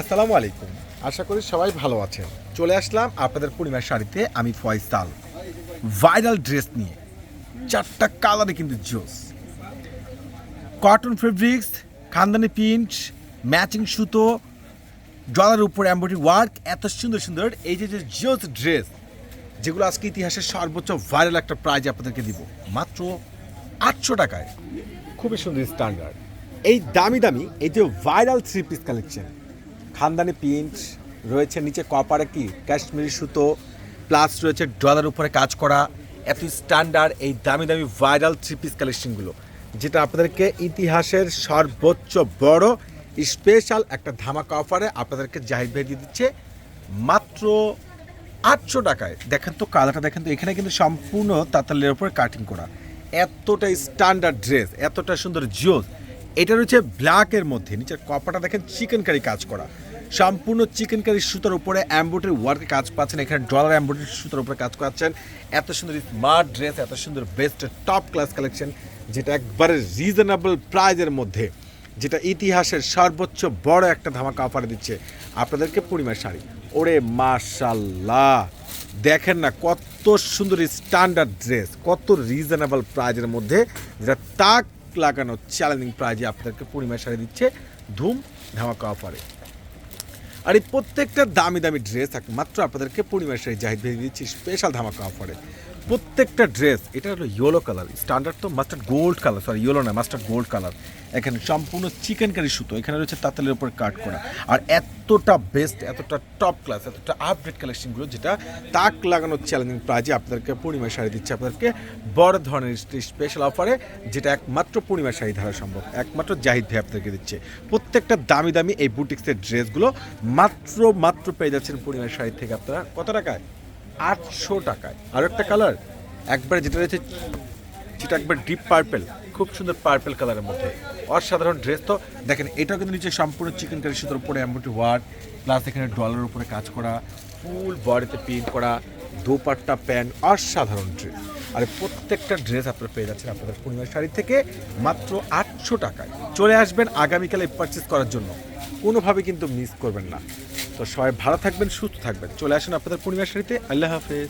আসসালামু আলাইকুম। আশা করি সবাই ভালো আছেন। চলে আসলাম আপনাদের পূর্ণিমার শাড়িতে, আমি ফয়সাল। ভাইরাল ড্রেস নিয়ে। চারটা কালারে কিন্তু জোস। কটন ফেব্রিক্স খানদানি প্রিন্ট ম্যাচিং সুতো ডলার উপর এমব্রয়ডারি ওয়ার্ক এত সুন্দর সুন্দর। এই যে যে জোস ড্রেস, যেগুলো আজকে ইতিহাসের সর্বোচ্চ ভাইরাল একটা প্রাইজ আপনাদেরকে দিব। মাত্র আটশো টাকায়। খুবই সুন্দর স্ট্যান্ডার্ড এই দামি দামি, এই যে ভাইরাল থ্রি পিস কালেকশন খানদানি প্রিন্ট রয়েছে, নিচে কপারে কি? কাশ্মীরি সুতো প্লাস রয়েছে ডলার উপরে কাজ করা। এত স্ট্যান্ডার্ড এই দামি দামি ভাইরাল থ্রি পিস কালেকশনগুলো যেটা আপনাদেরকে ইতিহাসের সর্বোচ্চ বড় স্পেশাল একটা ধামাকা অফারে আপনাদেরকে জাহিদ ভাই দিয়ে দিচ্ছে। মাত্র আটশো টাকায়, দেখেন তো কালারটা, দেখেন তো, এখানে কিন্তু সম্পূর্ণ তাঁতালের উপরে কাটিং করা। এতটা স্ট্যান্ডার্ড ড্রেস এতটা সুন্দর জিওস এটা রয়েছে ব্ল্যাকের মধ্যে, নিচের কপাটা দেখেন চিকেন কারি কাজ করা। সম্পূর্ণ চিকেন কারি সুতার উপরে অ্যাম্বোটারি ওয়ার্কে কাজ পাচ্ছেন। এখানে ডলার অ্যাম্বোটারি সুতার উপরে কাজ পাচ্ছেন এত সুন্দর স্মার্ট ড্রেস এত সুন্দর বেস্ট টপ ক্লাস কালেকশন যেটা একবারে রিজনেবল প্রাইজের মধ্যে, যেটা ইতিহাসের সর্বোচ্চ বড় একটা ধামাকা অফার দিচ্ছে। আপনাদেরকে পূর্ণিমার শাড়ি। ওরে মাশাল্লাহ দেখেন না কত সুন্দর স্ট্যান্ডার্ড ড্রেস কত রিজনেবল প্রাইজের মধ্যে, যেটা তাক লাগানো চ্যালেঞ্জিং প্রাইজে আপনাদেরকে পূর্ণিমার শাড়ি দিচ্ছে ধুম ধামাকা অফারে আর এই প্রত্যেকটা দামি দামি ড্রেস মাত্র আপনাদেরকে পূর্ণিমা শাড়ি জাহিদ ভেজে দিচ্ছি স্পেশাল ধামাকা অফারে প্রত্যেকটা ড্রেস এটা হলো ইয়েলো কালার স্ট্যান্ডার্ড তো mustard gold colour sorry yellow না মাস্টার্ড গোল্ড কালার এখানে সম্পূর্ণ চিকেন কারি সুতো, এখানে রয়েছে তাঁতেলের উপর কাট করা। আর এতটা বেস্ট এতটা টপ ক্লাস এতটা আপডেট কালেকশনগুলো যেটা তাক লাগানোর চ্যালেঞ্জিং প্রাইজে আপনাদেরকে পূর্ণিমা শাড়ি দিচ্ছে। আপনাদেরকে বড় ধরনের স্পেশাল অফারে যেটা একমাত্র পূর্ণিমা শাড়ি ধারা সম্ভব, একমাত্র জাহিদ ভাই আপনাদেরকে দিচ্ছে। প্রত্যেকটা দামি দামি এই বুটিক্সের ড্রেসগুলো মাত্র মাত্র পেয়ে যাচ্ছেন পূর্ণিমা শাড়ি থেকে আপনারা। কত টাকায়? আটশো টাকায়। আর একটা কালার, একবারে যেটা রয়েছে, যেটা একবার ডিপ পার্পেল খুব সুন্দর পার্পেল কালারের মধ্যে। অসাধারণ ড্রেস তো। দেখেন, এটাও কিন্তু নিচে সম্পূর্ণ চিকেন কারি সুতোর উপরে এমব্রয়ডারি ওয়ার্ড প্লাস এখানে ডলারের উপরে কাজ করা ফুল বডিতে প্রিন্ট করা, দোপাট্টা প্যান্ট অসাধারণ ড্রেস আর প্রত্যেকটা ড্রেস আপনারা পেয়ে যাচ্ছেন আপনাদের পূর্ণিমার শাড়ি থেকে মাত্র আটশো টাকায়। চলে আসবেন আগামীকালে পারচেস করার জন্য। কোনোভাবে কিন্তু মিস করবেন না। তো সবাই ভালো থাকবেন সুস্থ থাকবেন। চলে আসেন আপনাদের পূর্ণিমা শাড়িতে। আল্লাহ হাফেজ।